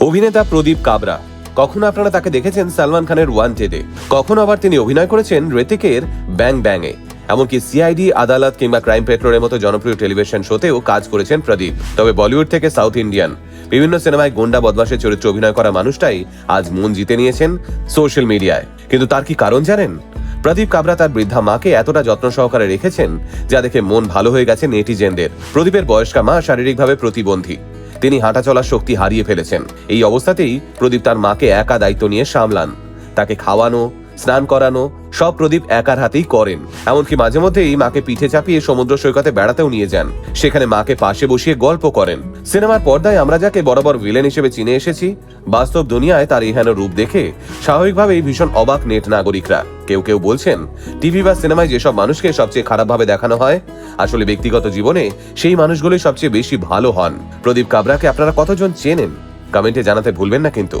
অভিনেতা প্রদীপ কাবরা। কখনো আপনারা তাকে দেখেছেন সালমান খানের ওয়ান ওয়ান্টেডে কখনো আবার তিনি অভিনয় করেছেন ঋতিকের ব্যাং ব্যাংয়ে এমনকি সিআইডি, আদালত কিংবা ক্রাইম পেট্রোলের মতো জনপ্রিয় টেলিভিশন শোতেও কাজ করেছেন প্রদীপ। তবে বলিউড থেকে সাউথ ইন্ডিয়ান। বিভিন্ন সিনেমায় গুন্ডা বদমাসের চরিত্রে অভিনয় করা মানুষটাই আজ মন জিতে নিয়েছেন সোশ্যাল মিডিয়ায়। কিন্তু তার কি কারণ জানেন? প্রদীপ কাবরা তার বৃদ্ধা মাকে এতটা যত্ন সহকারে রেখেছেন যা দেখে মন ভালো হয়ে গেছে নেটিজেনদের। প্রদীপের বয়স্কা মা শারীরিকভাবে প্রতিবন্ধী। তিনি হাঁটাচলার শক্তি হারিয়ে ফেলেছেন। এই অবস্থাতেই প্রদীপ তার মাকে একা দায়িত্ব নিয়ে সামলান। তাকে খাওয়ানো, স্নান করানো সব প্রদীপ একার হাতেই করেন। এমনকি মাঝে মধ্যেই মাকে পিঠে চাপিয়ে সমুদ্র সৈকতে বেড়াতেও নিয়ে যান। সেখানে মাকে পাশে বসিয়ে গল্প করেন। সিনেমার পর্দায় আমরা যাকে বরাবর ভিলেন হিসেবে চিনে এসেছি, বাস্তব দুনিয়ায় তার ইহানো রূপ দেখে স্বাভাবিকভাবেই ভীষণ অবাক নেট নাগরিকরা। কেউ কেউ বলছেন, টিভি বা সিনেমায় যেসব মানুষকে সবচেয়ে খারাপভাবে দেখানো হয়, আসলে ব্যক্তিগত জীবনে সেই মানুষগুলোই সবচেয়ে বেশি ভালো হন। প্রদীপ কাবরাকে আপনারা কতজন চেনেন? কমেন্টে জানাতে ভুলবেন না কিন্তু।